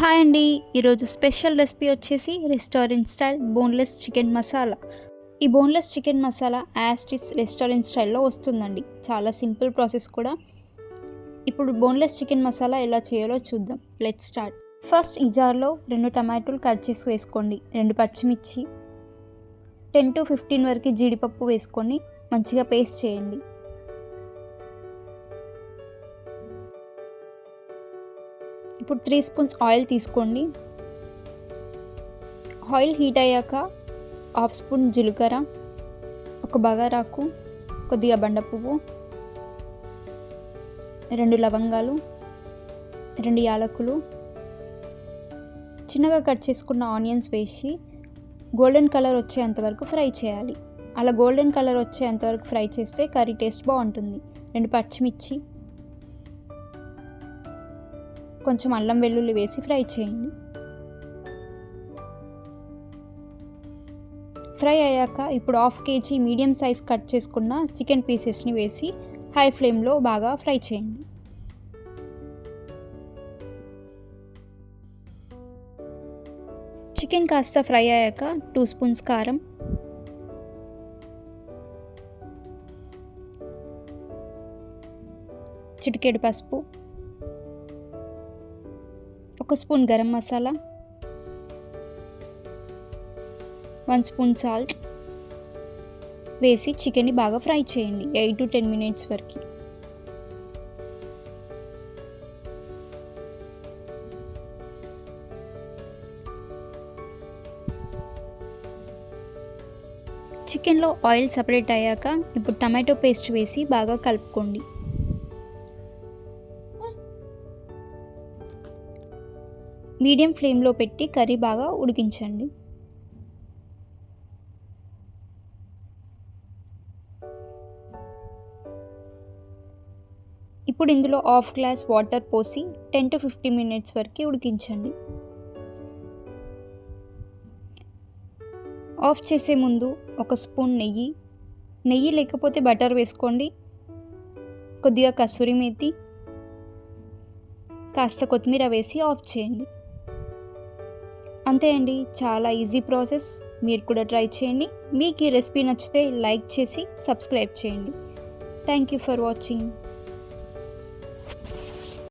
Hi అండి. ఈరోజు special recipe వచ్చేసి restaurant style boneless chicken masala. ఈ బోన్లెస్ చికెన్ మసాలా యాస్టిస్ రెస్టారెంట్ స్టైల్లో వస్తుందండి. చాలా సింపుల్ ప్రాసెస్ కూడా. ఇప్పుడు బోన్లెస్ చికెన్ మసాలా ఎలా చేయాలో చూద్దాం. Let start. ఫస్ట్ ఈ జార్లో రెండు టమాటోలు కట్ చేసి వేసుకోండి. రెండు పచ్చిమిర్చి. టెన్ టు ఫిఫ్టీన్ వరకు జీడిపప్పు వేసుకొని మంచిగా పేస్ట్ చేయండి. ఇప్పుడు త్రీ స్పూన్స్ ఆయిల్ తీసుకోండి. ఆయిల్ హీట్ అయ్యాక హాఫ్ స్పూన్ జీలకర్ర ఒక బగారాకు కొద్దిగా బండ పువ్వు రెండు లవంగాలు రెండు యాలకులు. చిన్నగా కట్ చేసుకున్న ఆనియన్స్ వేసి గోల్డెన్ కలర్ వచ్చేంత వరకు ఫ్రై చేయాలి. అలా గోల్డెన్ కలర్ వచ్చేంత వరకు ఫ్రై చేస్తే కర్రీ టేస్ట్ బాగుంటుంది. రెండు పచ్చిమిర్చి కొంచెం అల్లం వెల్లుల్లి వేసి ఫ్రై చేయండి. ఫ్రై అయ్యాక ఇప్పుడు half KG medium size cut చేసుకున్న చికెన్ పీసెస్ని వేసి హై ఫ్లేమ్లో బాగా ఫ్రై చేయండి. చికెన్ కాస్త ఫ్రై అయ్యాక టూ స్పూన్స్ కారం. చిటికెడు పసుపు. ఒక spoon garam masala one spoon salt వేసి చికెన్ని బాగా ఫ్రై చేయండి ఎయిట్ టు టెన్ మినిట్స్ వరకు. చికెన్లో ఆయిల్ సపరేట్ అయ్యాక ఇప్పుడు టమాటో పేస్ట్ వేసి బాగా కలుపుకోండి. మీడియం ఫ్లేమ్లో పెట్టి కర్రీ బాగా ఉడికించండి. ఇప్పుడు ఇందులో హాఫ్ గ్లాస్ వాటర్ పోసి టెన్ టు ఫిఫ్టీన్ మినిట్స్ వరకు ఉడికించండి. ఆఫ్ చేసే ముందు ఒక స్పూన్ నెయ్యి. నెయ్యి లేకపోతే బటర్ వేసుకోండి. కొద్దిగా కసూరి మేతి కాస్త కొత్తిమీర వేసి ఆఫ్ చేయండి. అంతే అండి. చాలా ఈజీ ప్రాసెస్. మీరు కూడా ట్రై చేయండి. మీకు ఈ రెసిపీ నచ్చితే లైక్ చేసి సబ్స్క్రైబ్ చేయండి. Thank you for watching.